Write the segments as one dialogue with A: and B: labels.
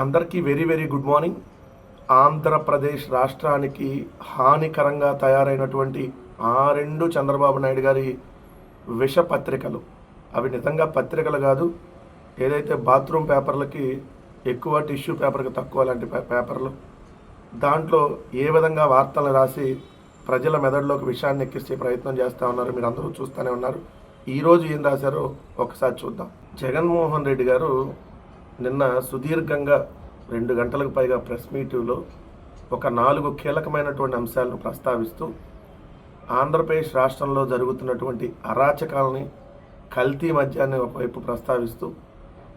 A: అందరికీ very very good morning. Andhra Pradesh రాష్ట్రానికి హానికరంగా తయారైనటువంటి ఆ రెండు చంద్రబాబు నాయుడు గారి విష పత్రికలు అవి నిజంగా పత్రికలు కాదు ఏదైతే బాత్రూమ్ పేపర్లకి ఎక్కువ టిష్యూ పేపర్కి తక్కువ లాంటి పే- పేపర్లు దాంట్లో ఏ విధంగా వార్తలు రాసి ప్రజల మెదడులోకి విషయాన్ని ఎక్కిస్తే ప్రయత్నం చేస్తూ ఉన్నారు మీరు అందరూ చూస్తూనే ఉన్నారు. ఈరోజు ఏం రాశారో ఒకసారి చూద్దాం. జగన్మోహన్ రెడ్డి గారు నిన్న సుదీర్ఘంగా రెండు గంటలకు పైగా ప్రెస్ మీట్లో ఒక నాలుగు కీలకమైనటువంటి అంశాలను ప్రస్తావిస్తూ ఆంధ్రప్రదేశ్ రాష్ట్రంలో జరుగుతున్నటువంటి అరాచకాలని కల్తీ మద్యాన్ని ఒకవైపు ప్రస్తావిస్తూ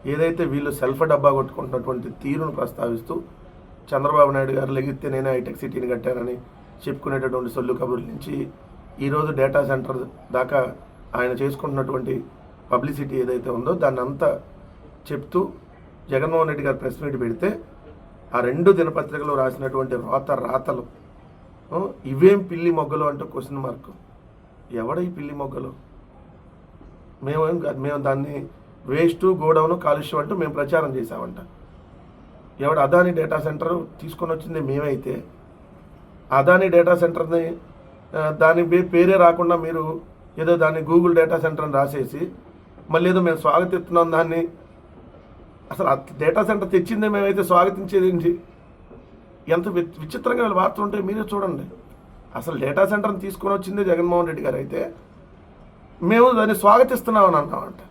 A: ఏదైతే వీళ్ళు సెల్ఫ్ డబ్బా కొట్టుకుంటున్నటువంటి తీరును ప్రస్తావిస్తూ చంద్రబాబు నాయుడు గారు లెగిస్తే నేనే హైటెక్ సిటీని కట్టానని చెప్పుకునేటటువంటి సొల్లు కబుర్ల నుంచి ఈరోజు డేటా సెంటర్ దాకా ఆయన చేసుకుంటున్నటువంటి పబ్లిసిటీ ఏదైతే ఉందో దాన్ని అంతా చెప్తూ జగన్మోహన్ రెడ్డి గారు ప్రెస్ మీట్ పెడితే ఆ రెండు దినపత్రికలు రాసినటువంటి రాత రాతలు ఇవేం పిల్లి మొగ్గలు అంటూ క్వశ్చన్ మార్క్ ఎవడ ఈ పిల్లి మొగ్గలు? మేమేం కాదు మేము దాన్ని వేస్ట్ గోడౌను కాలుష్యం అంటూ మేము ప్రచారం చేశామంట. ఎవడ అదాని డేటా సెంటర్ తీసుకొని వచ్చింది మేమైతే అదాని డేటా సెంటర్ని దాని పేరే రాకుండా మీరు ఏదో దాన్ని గూగుల్ డేటా సెంటర్ అని రాసేసి మళ్ళీ ఏదో మేము స్వాగతిస్తున్నాం దాన్ని అసలు ఆ డేటా సెంటర్ తెచ్చిందే మేమైతే స్వాగతించేదేంటి ఎంత వి- విచిత్రంగా వీళ్ళు వార్తలు ఉంటాయి మీరే చూడండి. అసలు డేటా సెంటర్ని తీసుకొని వచ్చిందే జగన్మోహన్ రెడ్డి గారు అయితే మేము దాన్ని స్వాగతిస్తున్నామని అన్నామంట.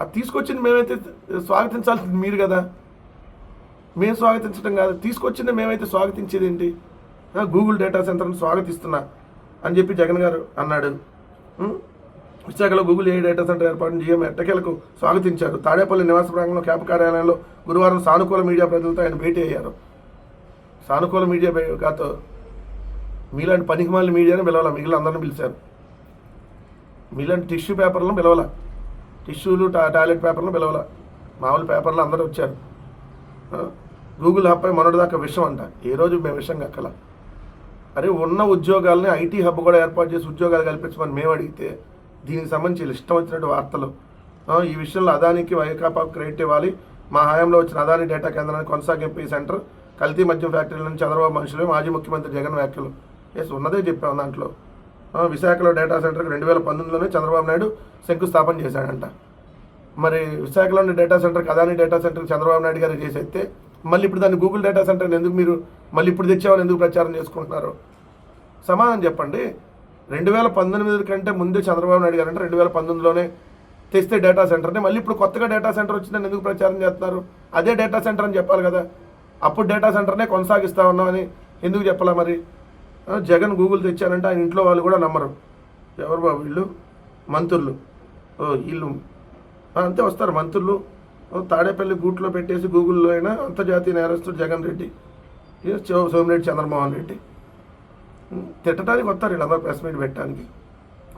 A: అది తీసుకొచ్చింది మేమైతే స్వాగతించాల్సింది మీరు కదా. మేము స్వాగతించడం కాదు తీసుకొచ్చింది మేమైతే స్వాగతించేది ఏంటి? గూగుల్ డేటా సెంటర్ని స్వాగతిస్తున్నా అని చెప్పి జగన్ గారు అన్నాడు. విశాఖలో గూగుల్ ఏ డేటా సెంటర్ ఏర్పాటు జీఎం ఎట్టకేలకు స్వాగతించారు. తాడేపల్లి నివాస ప్రాంగంలో క్యాంపు కార్యాలయంలో గురువారం సానుకూల మీడియా ప్రజలతో ఆయన భేటీ అయ్యారు. సానుకూల మీడియా కాతో మీలాంటి పనికిమాలిన మీడియాని పిలవాల? మిగిలిన అందరిని పిలిచారు. మీలాంటి టిష్యూ పేపర్లను పిలవాల? టిష్యూలు టా టాయిలెట్ పేపర్లను పిలవాల? మామూలు పేపర్లు అందరూ వచ్చారు. గూగుల్ హబ్పై మొన్నటిదాకా విషయం అంట. ఏ రోజు మేము విషయం కక్కల? అరే ఉన్న ఉద్యోగాలని ఐటీ హబ్ కూడా ఏర్పాటు చేసి ఉద్యోగాలు కల్పించమని మేము అడిగితే దీనికి సంబంధించి ఇష్టం వచ్చినట్టు వార్తలు. ఈ విషయంలో అదానికి వైకాపా క్రెడిట్ ఇవ్వాలి. మా హయాంలో వచ్చిన అదాని డేటా కేంద్రానికి కొనసాగింపు ఈ సెంటర్ కల్తీ మద్యం ఫ్యాక్టరీల నుంచి చంద్రబాబు మనుషులు మాజీ ముఖ్యమంత్రి జగన్ వ్యాఖ్యలు. ఎస్ ఉన్నదే చెప్పాం దాంట్లో. విశాఖలో డేటా సెంటర్కి రెండు వేల పంతొమ్మిదిలోనే చంద్రబాబు నాయుడు శంకుస్థాపన చేశాడంట. మరి విశాఖలోని డేటా సెంటర్కి అదాని డేటా సెంటర్ చంద్రబాబు నాయుడు గారు చేసేస్తే మళ్ళీ ఇప్పుడు దాన్ని గూగుల్ డేటా సెంటర్ని ఎందుకు మీరు మళ్ళీ ఇప్పుడు తెచ్చామని ఎందుకు ప్రచారం చేసుకుంటున్నారు? సమాధానం చెప్పండి. రెండు వేల పంతొమ్మిది కంటే ముందే చంద్రబాబు నాయుడు గారు అంటే రెండు వేల పంతొమ్మిదిలోనే తెస్తే డేటా సెంటర్ని మళ్ళీ ఇప్పుడు కొత్తగా డేటా సెంటర్ వచ్చిందని ఎందుకు ప్రచారం చేస్తున్నారు? అదే డేటా సెంటర్ అని చెప్పాలి కదా. అప్పుడు డేటా సెంటర్నే కొనసాగిస్తా ఉన్నామని ఎందుకు చెప్పాలా మరి? జగన్ గూగుల్ తెచ్చారంటే ఆయన ఇంట్లో వాళ్ళు కూడా నమ్మరు. ఎవరు బాబు వీళ్ళు? మంత్రులు. ఓ వీళ్ళు. అంతే వస్తారు మంత్రులు. ఓ, తాడేపల్లి గూట్లో పెట్టేసి గూగుల్లో అయినా అంతర్జాతీయ నేరస్తుడు జగన్ రెడ్డి. సోమిరెడ్డి చంద్రమోహన్ రెడ్డి. తిట్టడానికి వస్తారు వీళ్ళందరూ ప్రెస్ మీట్ పెట్టడానికి.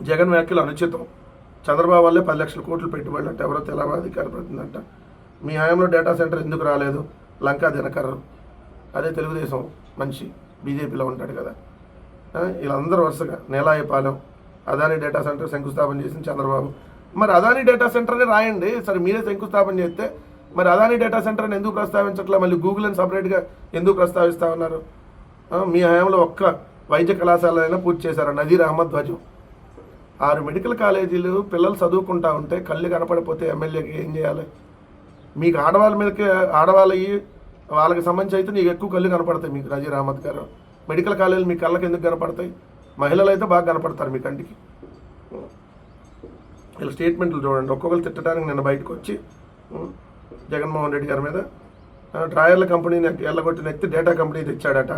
A: జగన్ వ్యాఖ్యలు అనుచితం. చంద్రబాబు వల్లే పది లక్షల కోట్లు పెట్టుబడులు అంటే. ఎవరో తెలంగాణ అధికార ప్రతినిధి మీ హయాంలో డేటా సెంటర్ ఎందుకు రాలేదు? లంకా దినకర్ అదే తెలుగుదేశం మంచి బీజేపీలో ఉంటాడు కదా. వీళ్ళందరూ వరుసగా నేలాయపాలెం అదాని డేటా సెంటర్ శంకుస్థాపన చేసిన చంద్రబాబు. మరి అదాని డేటా సెంటర్ని రాయండి. సరే మీరే శంకుస్థాపన చేస్తే మరి అదాని డేటా సెంటర్ని ఎందుకు ప్రస్తావించట్లే? మళ్ళీ గూగుల్ అని సపరేట్గా ఎందుకు ప్రస్తావిస్తా ఉన్నారు? మీ హయాంలో ఒక్క వైద్య కళాశాలైనా పూర్తి చేశారు. నజీర్ అహ్మద్ ధ్వజం. ఆరు మెడికల్ కాలేజీలు పిల్లలు చదువుకుంటా ఉంటే కళ్ళు కనపడిపోతే ఎమ్మెల్యేకి ఏం చేయాలి? మీకు ఆడవాళ్ళ మీదకి ఆడవాళ్ళవి వాళ్ళకి సంబంధించి అయితే నీకు ఎక్కువ కళ్ళు కనపడతాయి మీకు నజీర్ అహ్మద్ గారు. మెడికల్ కాలేజీలు మీ కళ్ళకి ఎందుకు కనపడతాయి? మహిళలు అయితే బాగా కనపడతారు మీ కంటికి. ఇలా స్టేట్మెంట్లు చూడండి. ఒక్కొక్కరు తిట్టడానికి నిన్న బయటకు వచ్చి జగన్మోహన్ రెడ్డి గారి మీద ఆ, డ్రాయర్ల కంపెనీని ఎల్లగొట్టిన ఎత్తి డేటా కంపెనీ తెచ్చాడట.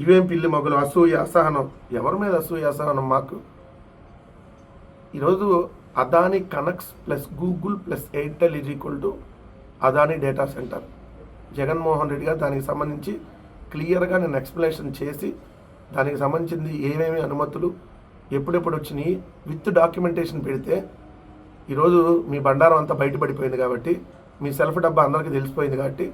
A: ఇవేం పిల్లి మొగలు? అసూయ అసహనం. ఎవరి మీద అసూయ అసహనం మాకు? ఈరోజు Adani connects plus Google plus Airtel is equal to Adani data centre. Jaganmohan Reddy garu దానికి సంబంధించి క్లియర్గా నేను ఎక్స్ప్లెనేషన్ చేసి దానికి సంబంధించింది ఏమేమి అనుమతులు ఎప్పుడెప్పుడు వచ్చినాయి విత్ డాక్యుమెంటేషన్ పెడితే ఈరోజు మీ బండారం అంతా బయటపడిపోయింది కాబట్టి మీ సెల్ఫ్ డబ్బా అందరికీ తెలిసిపోయింది కాబట్టి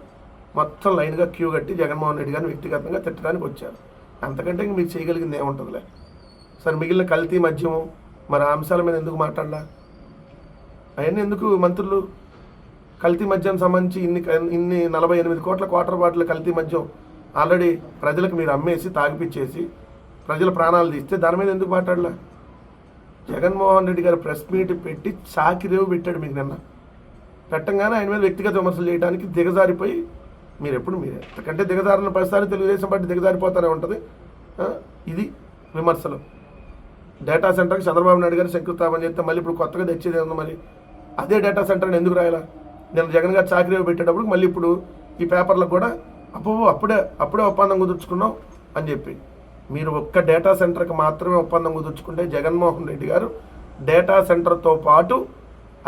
A: మొత్తం లైన్గా క్యూ కట్టి జగన్మోహన్ రెడ్డి గారిని వ్యక్తిగతంగా తిట్టడానికి వచ్చారు. అంతకంటే ఇంక మీరు చేయగలిగింది ఏముంటుందిలే. సరే మిగిలిన కల్తీ మద్యము మరి ఆ అంశాల మీద ఎందుకు మాట్లాడలా? అవన్నీ ఎందుకు మంత్రులు? కల్తీ మద్యం సంబంధించి ఇన్ని ఇన్ని నలభై ఎనిమిది కోట్ల క్వార్టర్ బాటిల్ కల్తీ మద్యం ఆల్రెడీ ప్రజలకు మీరు అమ్మేసి తాగిపిచ్చేసి ప్రజల ప్రాణాలు తీస్తే దాని మీద ఎందుకు మాట్లాడలా? జగన్మోహన్ రెడ్డి గారు ప్రెస్ మీట్ పెట్టి చాకిరేవు పెట్టాడు మీకు నిన్న. పెట్టంగానే ఆయన మీద వ్యక్తిగత విమర్శలు చేయడానికి దిగజారిపోయి మీరు ఎప్పుడు మీరు. ఎందుకంటే దిగజారిన పరిస్థితి తెలుగుదేశం పార్టీ దిగజారిపోతానే ఉంటుంది. ఇది విమర్శలు. డేటా సెంటర్కి చంద్రబాబు నాయుడు గారు శంకుస్థాపన చేస్తే మళ్ళీ ఇప్పుడు కొత్తగా తెచ్చేది ఉంది మరి. అదే డేటా సెంటర్ని ఎందుకు రాయాలా? నేను జగన్ గారు చాకరీ పెట్టేటప్పుడు మళ్ళీ ఇప్పుడు ఈ పేపర్లకు కూడా అప్పు అప్పుడే అప్పుడే ఒప్పందం కుదుర్చుకున్నాం అని చెప్పి. మీరు ఒక్క డేటా సెంటర్కి మాత్రమే ఒప్పందం కుదుర్చుకుంటే జగన్మోహన్ రెడ్డి గారు డేటా సెంటర్తో పాటు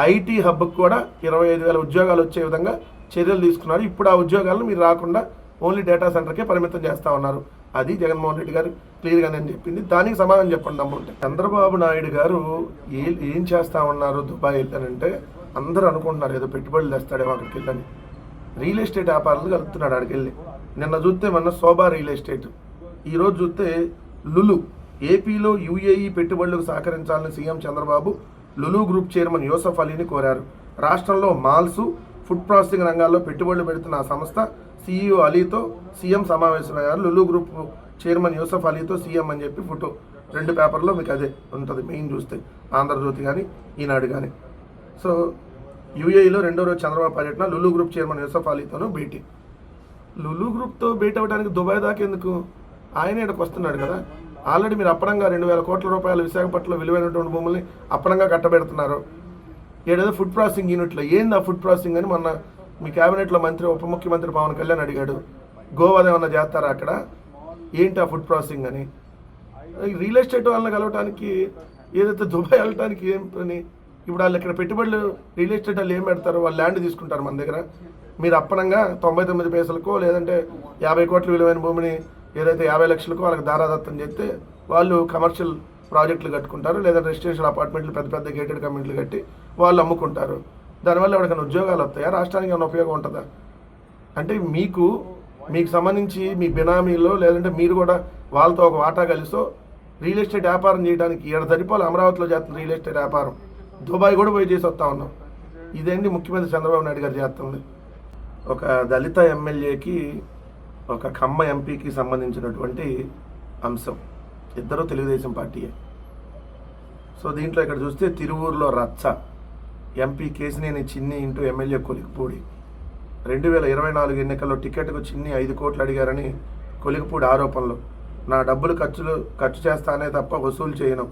A: ఐటీ హబ్కి కూడా ఇరవై ఐదు వేల ఉద్యోగాలు వచ్చే విధంగా చర్యలు తీసుకున్నారు. ఇప్పుడు ఆ ఉద్యోగాలను మీరు రాకుండా ఓన్లీ డేటా సెంటర్కే పరిమితం చేస్తా ఉన్నారు. అది జగన్మోహన్ రెడ్డి గారు క్లియర్గా నేను చెప్పింది. దానికి సమాధానం చెప్పండి అమ్మంటే చంద్రబాబు నాయుడు గారు ఏ ఏం చేస్తా ఉన్నారు దుబాయ్ వెళ్ళానంటే అందరూ అనుకుంటున్నారు ఏదో పెట్టుబడులు తెస్తాడేమో అక్కడికి వెళ్ళని. రియల్ ఎస్టేట్ వ్యాపారాలు కలుపుతున్నాడు అక్కడికి వెళ్ళి. నిన్న చూస్తే మొన్న శోభా రియల్ ఎస్టేట్. ఈరోజు చూస్తే లులు ఏపీలో యూఏఈ పెట్టుబడులకు సహకరించాలని CM Chandrababu Lulu group chairman Yusuf అలీని కోరారు. రాష్ట్రంలో మాల్స్ ఫుడ్ ప్రాసెసింగ్ రంగాల్లో పెట్టుబడులు పెడుతున్న ఆ సంస్థ సీఈఓ అలీతో సీఎం సమావేశమయ్యారు లులు గ్రూప్ చైర్మన్ యూసఫ్ అలీతో సీఎం అని చెప్పి ఫోటో రెండు పేపర్లో మీకు అదే ఉంటుంది. మెయిన్ చూస్తే ఆంధ్రజ్యోతి కానీ ఈనాడు కానీ సో యూఏఈలో రెండో రోజు చంద్రబాబు పర్యటన లులు గ్రూప్ చైర్మన్ యూసఫ్ అలీతోనూ భేటీ. లులు గ్రూప్తో భేటీ అవ్వడానికి దుబాయ్ దాకా ఎందుకు? ఆయన ఇక్కడికి వస్తున్నాడు కదా. ఆల్రెడీ మీరు అప్పనంగా రెండు వేల కోట్ల రూపాయలు విశాఖపట్నంలో విలువైనటువంటి భూముల్ని అప్పనంగా కట్టబెడుతున్నారు. ఏడేదో ఫుడ్ ప్రాసెసింగ్ యూనిట్లో ఏంది ఆ ఫుడ్ ప్రాసెసింగ్ అని మొన్న మీ క్యాబినెట్లో మంత్రి ఉప ముఖ్యమంత్రి పవన్ కళ్యాణ్ అడిగాడు. గోవాది ఏమన్నా చేస్తారా అక్కడ? ఏంటి ఆ ఫుడ్ ప్రాసెసింగ్ అని? రియల్ ఎస్టేట్ వాళ్ళని కలవటానికి ఏదైతే దుబాయ్ వెళ్ళటానికి ఏం పని? ఇప్పుడు వాళ్ళు ఇక్కడ పెట్టుబడులు రియల్ ఎస్టేట్ వాళ్ళు ఏం పెడతారు వాళ్ళు ల్యాండ్ తీసుకుంటారు మన దగ్గర. మీరు అప్పనంగా తొంభై తొమ్మిది పైసలకో లేదంటే యాభై కోట్ల విలువైన భూమిని ఏదైతే యాభై లక్షలకో వాళ్ళకి దారాదత్తం చేస్తే వాళ్ళు కమర్షియల్ ప్రాజెక్టులు కట్టుకుంటారు లేదా రెసిడెన్షియల్ అపార్ట్మెంట్లు పెద్ద పెద్ద గేటెడ్ కమ్యూనిటీలు కట్టి వాళ్ళు అమ్ముకుంటారు. దానివల్ల ఎవరికైనా ఉద్యోగాలు వస్తాయా? రాష్ట్రానికి ఏమైనా ఉపయోగం ఉంటుందా? అంటే మీకు మీకు సంబంధించి మీ బినామీలో లేదంటే మీరు కూడా వాళ్ళతో ఒక వాటా కలిసో రియల్ ఎస్టేట్ వ్యాపారం చేయడానికి ఏడు సరిపోలు అమరావతిలో చేస్తున్న రియల్ ఎస్టేట్ వ్యాపారం? దుబాయ్ కూడా పోయి చేసి వస్తా ఉన్నాం. ఇదేంటి ముఖ్యమంత్రి చంద్రబాబు నాయుడు గారు చేస్తుంది? ఒక దళిత ఎమ్మెల్యేకి ఒక ఖమ్మ ఎంపీకి సంబంధించినటువంటి అంశం. ఇద్దరు తెలుగుదేశం పార్టీయే. సో దీంట్లో ఇక్కడ చూస్తే తిరువూరులో రచ్చ ఎంపీ కేసినేని చిన్ని ఇంటూ ఎమ్మెల్యే కొలికిపూడి. రెండు వేల ఇరవై నాలుగు ఎన్నికల్లో టికెట్కు చిన్ని ఐదు కోట్లు అడిగారని కొలికిపూడి ఆరోపణలు. నా డబ్బులు ఖర్చులు ఖర్చు చేస్తానే తప్ప వసూలు చేయను.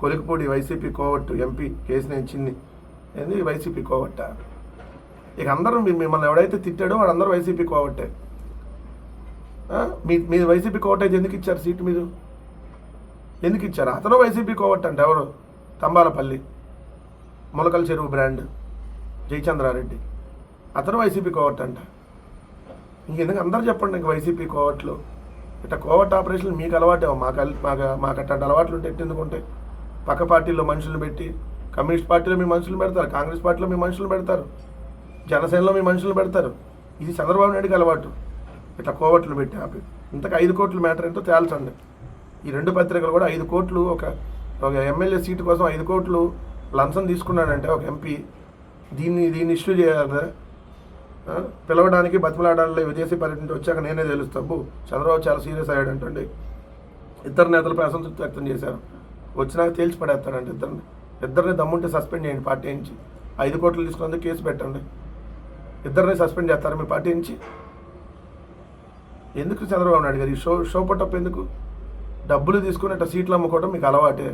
A: కొలికిపూడి వైసీపీ కోవట్టు ఎంపీ కేసినేని చిన్ని. ఏంది వైసీపీ కోవట్ట? ఇక అందరం మిమ్మల్ని ఎవడైతే తిట్టాడో వాడందరూ వైసీపీ కోవట్టే. మీ మీ వైసీపీ కోవటేజ్ అయితే ఎందుకు ఇచ్చారు సీటు మీరు? ఎందుకు ఇచ్చారు? అతను వైసీపీ కోవట్ అంటే ఎవరు? తంబాలపల్లి. మొలకల చెరువు బ్రాండ్. జయచంద్రారెడ్డి. అతను వైసీపీ కోవట్ అంట ఇంకెందుకు అందరు చెప్పండి ఇంక వైసీపీ కోవట్లు? ఇట్లా కోవట్ ఆపరేషన్ మీకు అలవాటే మాకు మాకు మాకు అట్లాంటి అలవాట్లు ఉంటే ఎందుకు ఉంటాయి పక్క పార్టీలో మనుషులు పెట్టి కమ్యూనిస్ట్ పార్టీలో మీ మనుషులు పెడతారు కాంగ్రెస్ పార్టీలో మీ మనుషులు పెడతారు జనసేనలో మీ మనుషులు పెడతారు. ఇది చంద్రబాబు నాయుడుకి అలవాటు. ఇట్లా కోవట్లు పెట్టి ఆపి. ఇంతకు ఐదు కోట్ల మ్యాటర్ ఏంటో తేల్చండి. ఈ రెండు పత్రికలు కూడా ఐదు కోట్లు ఒక ఒక ఎమ్మెల్యే సీటు కోసం ఐదు కోట్లు లంచం తీసుకున్నాడంటే ఒక ఎంపీ. దీన్ని దీన్ని ఇష్యూ చేయాలి పిలవడానికి బతిమలాడాలి విదేశీ పర్యటన వచ్చాక నేనే తెలుస్తాను చంద్రబాబు చాలా సీరియస్ అయ్యాడంటండి. ఇద్దరు నేతలపై అసంతృప్తి వ్యక్తం చేశారు. వచ్చినాక తేల్చి పడేస్తాడంటే ఇద్దరిని. ఇద్దరిని దమ్ముంటే సస్పెండ్ చేయండి పార్టీ నుంచి. ఐదు కోట్లు తీసుకున్నందుకు కేసు పెట్టండి. ఇద్దరిని సస్పెండ్ చేస్తారు మీ పార్టీ నుంచి? ఎందుకు చంద్రబాబు నాయుడు గారు? ఈ షో షో పట్టప్ ఎందుకు? డబ్బులు తీసుకుని అట్లా సీట్లు అమ్ముకోవడం మీకు అలవాటే.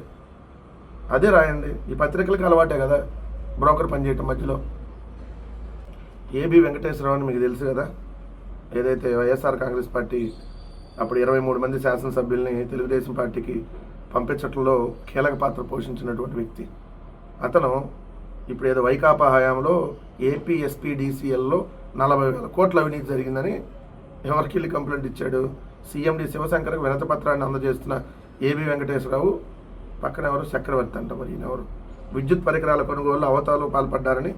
A: అదే రాయండి. ఈ పత్రికలకు అలవాటే కదా. బ్రోకర్ పనిచేయటం మధ్యలో. ఏబి వెంకటేశ్వరరావు అని మీకు తెలుసు కదా. ఏదైతే వైఎస్ఆర్ కాంగ్రెస్ పార్టీ అప్పుడు ఇరవై మూడు మంది శాసనసభ్యుల్ని తెలుగుదేశం పార్టీకి పంపించటంలో కీలక పాత్ర పోషించినటువంటి వ్యక్తి. అతను ఇప్పుడు ఏదో వైకాపా హయాంలో ఏపీ ఎస్పీడీసీఎల్లో నలభై వేల కోట్ల అవినీతి జరిగిందని ఎవరికి వెళ్ళి కంప్లైంట్ ఇచ్చాడు? సీఎండి శివశంకర్కి వినతి పత్రాన్ని అందజేస్తున్న ఏబి వెంకటేశ్వరరావు పక్కన ఎవరు? చక్రవర్తి అంట మరి ఈయనెవరు విద్యుత్ పరికరాల కొనుగోలు అవతాలు పాల్పడ్డారని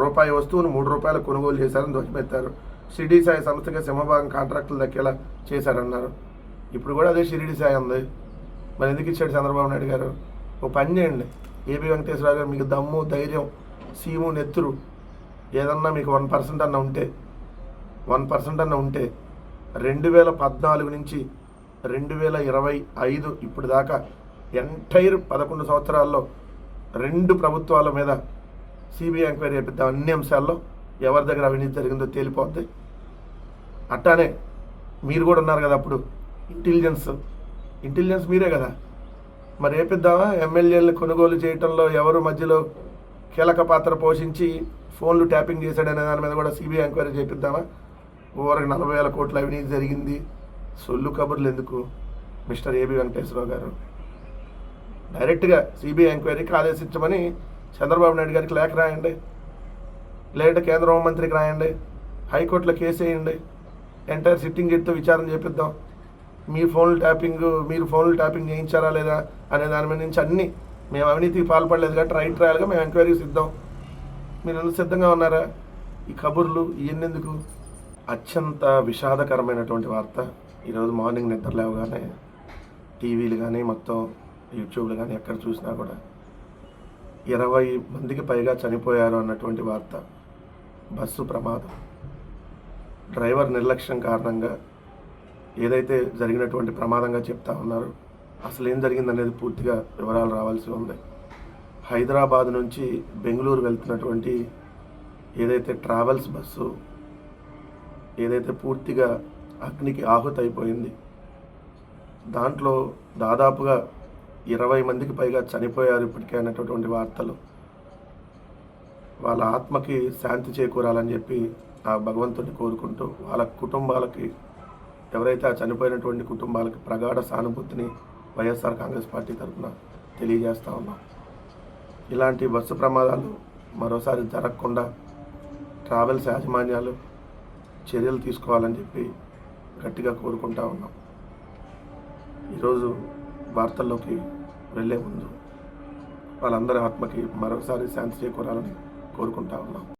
A: రూపాయి వస్తువును మూడు రూపాయలు కొనుగోలు చేశారని ధ్వజమెత్తారు. షిరిడి సాయి సంస్థగా సింహభాగం కాంట్రాక్టులు దక్కేలా చేశారన్నారు. ఇప్పుడు కూడా అదే షిరిడి సాయి ఉంది మరి ఎందుకు ఇచ్చాడు చంద్రబాబు నాయుడు గారు? ఓ పని చేయండి. ఏబి వెంకటేశ్వరరావు గారు మీకు దమ్ము ధైర్యం సీము నెత్తురు ఏదన్నా మీకు వన్ పర్సెంట్ అన్న ఉంటే వన్ పర్సెంట్ అన్న ఉంటే రెండు వేల పద్నాలుగు నుంచి రెండు వేల ఇరవై ఐదు ఇప్పుడు దాకా ఎంటైర్ పదకొండు సంవత్సరాల్లో రెండు ప్రభుత్వాల మీద సిబిఐ ఎంక్వైరీ చేపిద్దాం అన్ని అంశాల్లో ఎవరి దగ్గర అవినీతి జరిగిందో తేలిపోద్ది. అట్టానే మీరు కూడా ఉన్నారు కదా అప్పుడు ఇంటెలిజెన్స్. ఇంటెలిజెన్స్ మీరే కదా. మరి ఏపిద్దామా? ఎమ్మెల్యేలను కొనుగోలు చేయటంలో ఎవరు మధ్యలో కీలక పాత్ర పోషించి ఫోన్లు ట్యాపింగ్ చేశాడనే దాని మీద కూడా సిబిఐ ఎంక్వైరీ చేపిద్దామా? ఊరకు నలభై వేల కోట్ల అవినీతి జరిగింది. సొల్లు కబుర్లు ఎందుకు? మిస్టర్ ఏబి వెంకటేశ్వరరావు గారు. డైరెక్ట్గా సిబిఐ ఎంక్వైరీకి ఆదేశించమని చంద్రబాబు నాయుడు గారికి లేఖ రాయండి. లేదంటే కేంద్ర హోంమంత్రికి రాయండి. హైకోర్టులో కేసు వేయండి. ఎంటైర్ సిట్టింగ్ జడ్జితో విచారణ చేపిద్దాం. మీ ఫోన్లు ట్యాపింగ్ మీరు ఫోన్లు ట్యాపింగ్ చేయించారా లేదా అనే దాని మీద నుంచి అన్ని మేము అవినీతికి పాల్పడలేదు కాబట్టి రైట్ ట్రయల్గా మేము ఎంక్వైరీకి సిద్ధం. మీరు ఎందుకు సిద్ధంగా ఉన్నారా? ఈ కబుర్లు ఇవన్నెందుకు అత్యంత విషాదకరమైనటువంటి వార్త. ఈరోజు మార్నింగ్ నిద్ర లేవగానే టీవీలు కానీ మొత్తం యూట్యూబ్లు కానీ ఎక్కడ చూసినా కూడా ఇరవై మందికి పైగా చనిపోయారు అన్నటువంటి వార్త. బస్సు ప్రమాదం. డ్రైవర్ నిర్లక్ష్యం కారణంగా ఏదైతే జరిగినటువంటి ప్రమాదంగా చెప్తా ఉన్నారో అసలు ఏం జరిగిందనేది పూర్తిగా వివరాలు రావాల్సి ఉంది. హైదరాబాద్ నుంచి బెంగళూరు వెళ్తున్నటువంటి ఏదైతే ట్రావెల్స్ బస్సు ఏదైతే పూర్తిగా అగ్నికి ఆహుతి అయిపోయింది దాంట్లో దాదాపుగా ఇరవై మందికి పైగా చనిపోయారు ఇప్పటికే అనేటటువంటి వార్తలు. వాళ్ళ ఆత్మకి శాంతి చేకూరాలని చెప్పి ఆ భగవంతుడిని కోరుకుంటూ వాళ్ళ కుటుంబాలకి ఎవరైతే ఆ చనిపోయినటువంటి కుటుంబాలకి ప్రగాఢ సానుభూతిని వైఎస్ఆర్ కాంగ్రెస్ పార్టీ తరఫున తెలియజేస్తా ఉన్నాం. ఇలాంటి బస్సు ప్రమాదాలు మరోసారి జరగకుండా ట్రావెల్స్ యాజమాన్యాలు చర్యలు తీసుకోవాలని చెప్పి గట్టిగా కోరుకుంటా ఉన్నాం. ఈరోజు వార్తల్లోకి వెళ్ళే ముందు వాళ్ళందరి ఆత్మకి మరొకసారి శాంతి చేకూరాలని కోరుకుంటా ఉన్నాం.